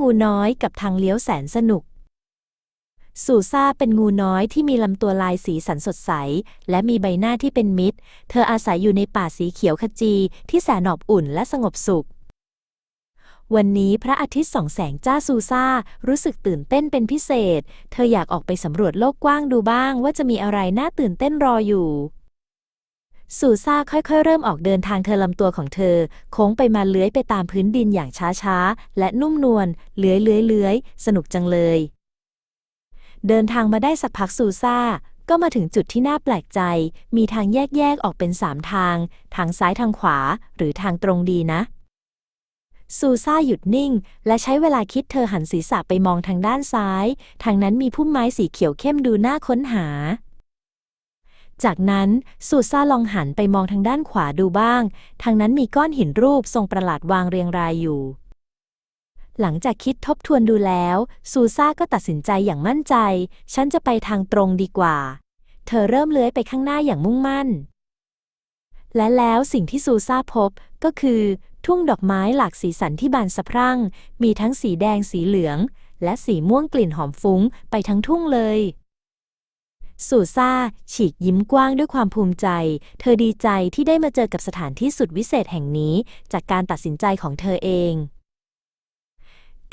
งูน้อยกับทางเลี้ยวแสนสนุก สูซ่าเป็นงูน้อยที่มีลำตัวลายสีสันสดใส และมีใบหน้าที่เป็นมิตร เธออาศัยอยู่ในป่าสีเขียวขจีที่แสนอบอุ่นและสงบสุข วันนี้พระอาทิตย์ส่องแสงจ้าซูซ่ารู้สึกตื่นเต้นเป็นพิเศษ เธออยากออกไปสำรวจโลกกว้างดูบ้างว่าจะมีอะไรน่าตื่นเต้นรออยู่ ซูซ่าค่อยๆ เริ่มออกเดินทางเธอลำตัวของเธอ โค้งไปมาเลื้อยไปตามพื้นดินอย่างช้าๆ และนุ่มนวลเลื้อยเลื้อยเลื้อยสนุกจังเลย เดินทางมาได้สักพักซูซ่า ก็มาถึงจุดที่น่าแปลกใจ มีทางแยกๆ ออกเป็นสามทาง ทางซ้ายทางขวา หรือทางตรงดีนะ ซูซ่าหยุดนิ่ง และใช้เวลาคิดเธอหันศีรษะไปมองทางด้านซ้าย ทางนั้นมีพุ่มไม้สีเขียวเข้มดูน่าค้นหา จากนั้นซูซ่าลองหันไปมองทางด้านขวาดูบ้าง ทางนั้นมีก้อนหินรูปทรงประหลาดวางเรียงรายอยู่ หลังจากคิดทบทวนดูแล้ว ซูซ่าก็ตัดสินใจอย่างมั่นใจ ฉันจะไปทางตรงดีกว่า เธอเริ่มเลื้อยไปข้างหน้าอย่างมุ่งมั่น และแล้วสิ่งที่ซูซ่าพบก็คือ ทุ่งดอกไม้หลากสีสันที่บานสะพรั่ง มีทั้งสีแดงสีเหลือง และสีม่วงกลิ่นหอมฟุ้งไปทั้งทุ่งเลย ซูซ่า ฉีกยิ้มกว้างด้วยความภูมิใจ เธอดีใจที่ได้มาเจอกับสถานที่สุดวิเศษแห่งนี้ จากการตัดสินใจของเธอเอง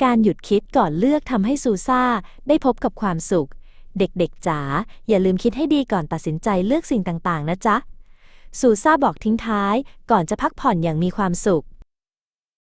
การหยุดคิดก่อนเลือกทำให้ซูซ่าได้พบกับความสุข เด็กๆจ๋าอย่าลืมคิดให้ดีก่อนตัดสินใจเลือกสิ่งต่างๆ นะจ๊ะ ซูซ่าบอกทิ้งท้ายก่อนจะพักผ่อนอย่างมีความสุข